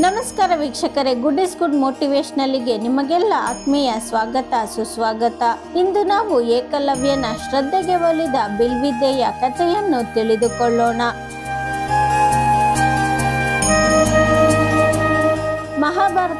ನಮಸ್ಕಾರ ವೀಕ್ಷಕರೇ good is good ಮೋಟಿವೇಶನಲ್ಗೆ ನಿಮಗೆಲ್ಲ ಆತ್ಮೀಯ ಸ್ವಾಗತ, ಸುಸ್ವಾಗತ. ಇಂದು ನಾವು ಏಕಲವ್ಯನ ಶ್ರದ್ಧೆಗೆ ಒಲಿದ ಬಿಲ್ವಿದ್ಯೆಯ ಕಥೆಯನ್ನು ತಿಳಿದುಕೊಳ್ಳೋಣ.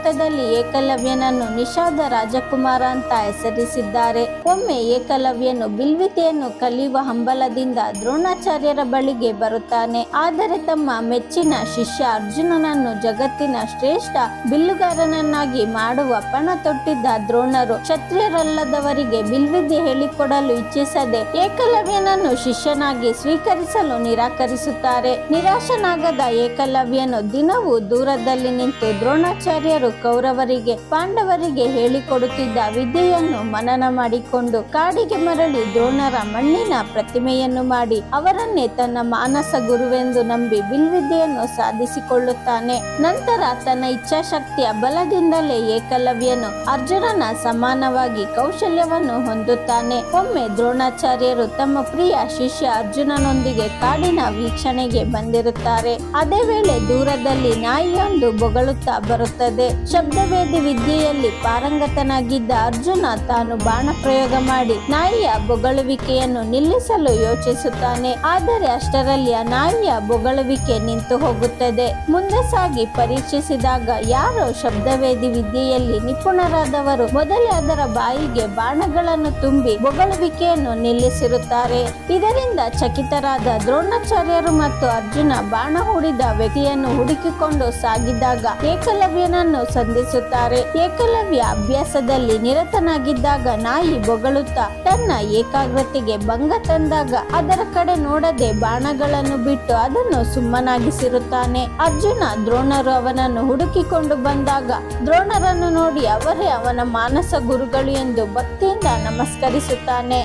ಮಹಾಭಾರತದಲ್ಲಿ ಏಕಲವ್ಯನನ್ನು ನಿಷಾದ ರಾಜಕುಮಾರ ಅಂತ ಹೆಸರಿಸಿದ್ದಾರೆ. ಒಮ್ಮೆ ಏಕಲವ್ಯನು ಬಿಲ್ವಿತೆಯನ್ನು ಕಲಿಯುವ ಹಂಬಲದಿಂದ ದ್ರೋಣಾಚಾರ್ಯರ ಬಳಿಗೆ ಬರುತ್ತಾನೆ. ಆದರೆ ತಮ್ಮ ಮೆಚ್ಚಿನ ಶಿಷ್ಯ ಅರ್ಜುನನನ್ನು ಜಗತ್ತಿನ ಶ್ರೇಷ್ಠ ಬಿಲ್ಲುಗಾರನನ್ನಾಗಿ ಮಾಡುವ ಪಣ ತೊಟ್ಟಿದ್ದ ದ್ರೋಣರು ಕ್ಷತ್ರಿಯರಲ್ಲದವರಿಗೆ ಬಿಲ್ವಿದ್ಯೆ ಹೇಳಿಕೊಡಲು ಇಚ್ಛಿಸದೆ ಏಕಲವ್ಯನನ್ನು ಶಿಷ್ಯನಾಗಿ ಸ್ವೀಕರಿಸಲು ನಿರಾಕರಿಸುತ್ತಾರೆ. ನಿರಾಶನಾಗದ ಏಕಲವ್ಯನು ದಿನವೂ ದೂರದಲ್ಲಿ ನಿಂತು ದ್ರೋಣಾಚಾರ್ಯರು ಕೌರವರಿಗೆ, ಪಾಂಡವರಿಗೆ ಹೇಳಿಕೊಡುತ್ತಿದ್ದ ವಿದ್ಯೆಯನ್ನು ಮನನ ಮಾಡಿಕೊಂಡು ಕಾಡಿಗೆ ಮರಳಿ ದ್ರೋಣರ ಮಣ್ಣಿನ ಪ್ರತಿಮೆಯನ್ನು ಮಾಡಿ ಅವರನ್ನೇ ತನ್ನ ಮಾನಸ ಗುರುವೆಂದು ನಂಬಿ ಬಿಲ್ವಿದ್ಯೆಯನ್ನು ಸಾಧಿಸಿಕೊಳ್ಳುತ್ತಾನೆ. ನಂತರ ತನ್ನ ಇಚ್ಛಾಶಕ್ತಿಯ ಬಲದಿಂದಲೇ ಏಕಲವ್ಯನು ಅರ್ಜುನನ ಸಮಾನವಾಗಿ ಕೌಶಲ್ಯವನ್ನು ಹೊಂದುತ್ತಾನೆ. ಒಮ್ಮೆ ದ್ರೋಣಾಚಾರ್ಯರು ತಮ್ಮ ಪ್ರಿಯ ಶಿಷ್ಯ ಅರ್ಜುನನೊಂದಿಗೆ ಕಾಡಿನ ವೀಕ್ಷಣೆಗೆ ಬಂದಿರುತ್ತಾರೆ. ಅದೇ ವೇಳೆ ದೂರದಲ್ಲಿ ನಾಯಿಯೊಂದು ಬೊಗಳುತ್ತಾ ಬರುತ್ತದೆ. ಶಬ್ದವೇದಿ ವಿದ್ಯೆಯಲ್ಲಿ ಪಾರಂಗತನಾಗಿದ್ದ ಅರ್ಜುನ ತಾನು ಬಾಣ ಪ್ರಯೋಗ ಮಾಡಿ ನಾಯಿಯ ಬೊಗಳುವಿಕೆಯನ್ನು ನಿಲ್ಲಿಸಲು ಯೋಚಿಸುತ್ತಾನೆ. ಆದರೆ ಅಷ್ಟರಲ್ಲಿ ನಾಯಿಯ ಬೊಗಳುವಿಕೆ ನಿಂತು ಹೋಗುತ್ತದೆ. ಮುಂದೆ ಸಾಗಿ ಪರೀಕ್ಷಿಸಿದಾಗ ಯಾರೋ ಶಬ್ದವೇದಿ ವಿದ್ಯೆಯಲ್ಲಿ ನಿಪುಣರಾದವರು ಮೊದಲೇ ಅದರ ಬಾಯಿಗೆ ಬಾಣಗಳನ್ನು ತುಂಬಿ ಬೊಗಳುವಿಕೆಯನ್ನು ನಿಲ್ಲಿಸಿರುತ್ತಾರೆ. ಇದರಿಂದ ಚಕಿತರಾದ ದ್ರೋಣಾಚಾರ್ಯರು ಮತ್ತು ಅರ್ಜುನ ಬಾಣ ಹೂಡಿದ ವ್ಯಕ್ತಿಯನ್ನು ಹುಡುಕಿಕೊಂಡು ಸಾಗಿದಾಗ ಏಕಲವ್ಯನನ್ನು ಸಂಧಿಸುತ್ತಾರೆ. ಏಕಲವ್ಯ ಅಭ್ಯಾಸದಲ್ಲಿ ನಿರತನಾಗಿದ್ದಾಗ ನಾಯಿ ಬೊಗಳುತ್ತಾ ತನ್ನ ಏಕಾಗ್ರತೆಗೆ ಭಂಗ ತಂದಾಗ ಅದರ ಕಡೆ ನೋಡದೆ ಬಾಣಗಳನ್ನು ಬಿಟ್ಟು ಅದನ್ನು ಸುಮ್ಮನಾಗಿಸಿರುತ್ತಾನೆ. ಅರ್ಜುನ ದ್ರೋಣರು ಅವನನ್ನು ಹುಡುಕಿಕೊಂಡು ಬಂದಾಗ ದ್ರೋಣರನ್ನು ನೋಡಿ ಅವರೇ ಅವನ ಮಾನಸ ಗುರುಗಳು ಎಂದು ಭಕ್ತಿಯಿಂದ ನಮಸ್ಕರಿಸುತ್ತಾನೆ.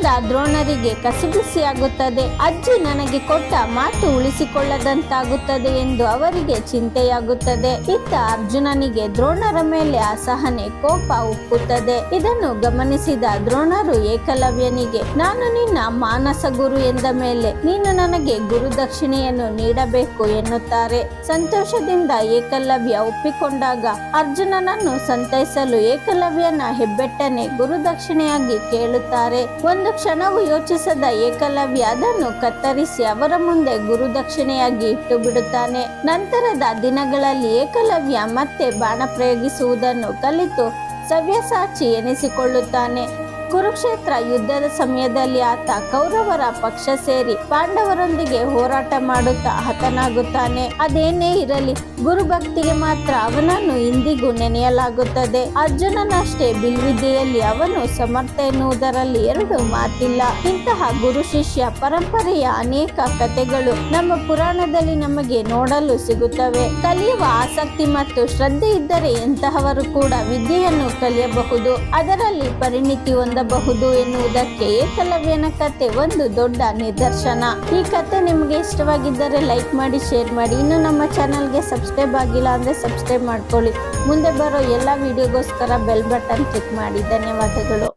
ಇದರಿಂದ ದ್ರೋಣರಿಗೆ ಕಸಿಬಿಸಿಯಾಗುತ್ತದೆ ಅಜ್ಜಿ ನನಗೆ ಕೊಟ್ಟ ಮಾತು ಉಳಿಸಿಕೊಳ್ಳದಂತಾಗುತ್ತದೆ ಎಂದು ಅವರಿಗೆ ಚಿಂತೆಯಾಗುತ್ತದೆ. ಇತ್ತ ಅರ್ಜುನನಿಗೆ ದ್ರೋಣರ ಮೇಲೆ ಅಸಹನೆ, ಕೋಪ ಉಕ್ಕುತ್ತದೆ. ಇದನ್ನು ಗಮನಿಸಿದ ದ್ರೋಣರು ಏಕಲವ್ಯನಿಗೆ, ನಾನು ನಿನ್ನ ಮಾನಸ ಗುರು ಎಂದ ಮೇಲೆ ನೀನು ನನಗೆ ಗುರುದಕ್ಷಿಣೆಯನ್ನು ನೀಡಬೇಕು ಎನ್ನುತ್ತಾರೆ. ಸಂತೋಷದಿಂದ ಏಕಲವ್ಯ ಒಪ್ಪಿಕೊಂಡಾಗ ಅರ್ಜುನನನ್ನು ಸಂತೈಸಲು ಏಕಲವ್ಯನ ಹೆಬ್ಬೆಟ್ಟನೆ ಗುರುದಕ್ಷಿಣೆಯಾಗಿ ಕೇಳುತ್ತಾರೆ. ಒಂದು ಕ್ಷಣವು ಯೋಚಿಸದ ಏಕಲವ್ಯ ಅದನ್ನು ಕತ್ತರಿಸಿ ಅವರ ಮುಂದೆ ಗುರುದಕ್ಷಿಣೆಯಾಗಿ ಇಟ್ಟು ಬಿಡುತ್ತಾನೆ. ನಂತರದ ದಿನಗಳಲ್ಲಿ ಏಕಲವ್ಯ ಮತ್ತೆ ಬಾಣ ಪ್ರಯೋಗಿಸುವುದನ್ನು ಕಲಿತು ಸವ್ಯಸಾಚಿ ಎನಿಸಿಕೊಳ್ಳುತ್ತಾನೆ. ಕುರುಕ್ಷೇತ್ರ ಯುದ್ಧದ ಸಮಯದಲ್ಲಿ ಆತ ಕೌರವರ ಪಕ್ಷ ಸೇರಿ ಪಾಂಡವರೊಂದಿಗೆ ಹೋರಾಟ ಮಾಡುತ್ತಾ ಹತನಾಗುತ್ತಾನೆ. ಅದೇನೇ ಇರಲಿ, ಗುರುಭಕ್ತಿಗೆ ಮಾತ್ರ ಅವನನ್ನು ಇಂದಿಗೂ ನೆನೆಯಲಾಗುತ್ತದೆ. ಅರ್ಜುನನಷ್ಟೇ ಬಿಲ್ವಿದ್ಯೆಯಲ್ಲಿ ಅವನು ಸಮರ್ಥ ಎನ್ನುವುದರಲ್ಲಿ ಎರಡು ಮಾತಿಲ್ಲ. ಇಂತಹ ಗುರು ಶಿಷ್ಯ ಪರಂಪರೆಯ ಅನೇಕ ಕಥೆಗಳು ನಮ್ಮ ಪುರಾಣದಲ್ಲಿ ನಮಗೆ ನೋಡಲು ಸಿಗುತ್ತವೆ. ಕಲಿಯುವ ಆಸಕ್ತಿ ಮತ್ತು ಶ್ರದ್ಧೆ ಇದ್ದರೆ ಇಂತಹವರು ಕೂಡ ವಿದ್ಯೆಯನ್ನು ಕಲಿಯಬಹುದು. ಅದರಲ್ಲಿ ಪರಿಣಿತಿ ಹೊಂದಬಹುದು ಎನ್ನುವುದಕ್ಕೆ ಏಕಲವ್ಯನ ಕತೆ ಒಂದು ದೊಡ್ಡ ನಿದರ್ಶನ. ಈ ಕತೆ ನಿಮಗೆ ಇಷ್ಟವಾಗಿದ್ದರೆ ಲೈಕ್ ಮಾಡಿ, ಶೇರ್ ಮಾಡಿ. ಇನ್ನು ನಮ್ಮ ಚಾನಲ್ಗೆ ಸಬ್ಸ್ಕ್ರೈಬ್ ಆಗಿಲ್ಲ ಅಂದರೆ ಸಬ್ಸ್ಕ್ರೈಬ್ ಮಾಡ್ಕೊಳ್ಳಿ. ಮುಂದೆ ಬರೋ ಎಲ್ಲ ವಿಡಿಯೋಗೋಸ್ಕರ ಬೆಲ್ ಬಟನ್ ಕ್ಲಿಕ್ ಮಾಡಿ. ಧನ್ಯವಾದಗಳು.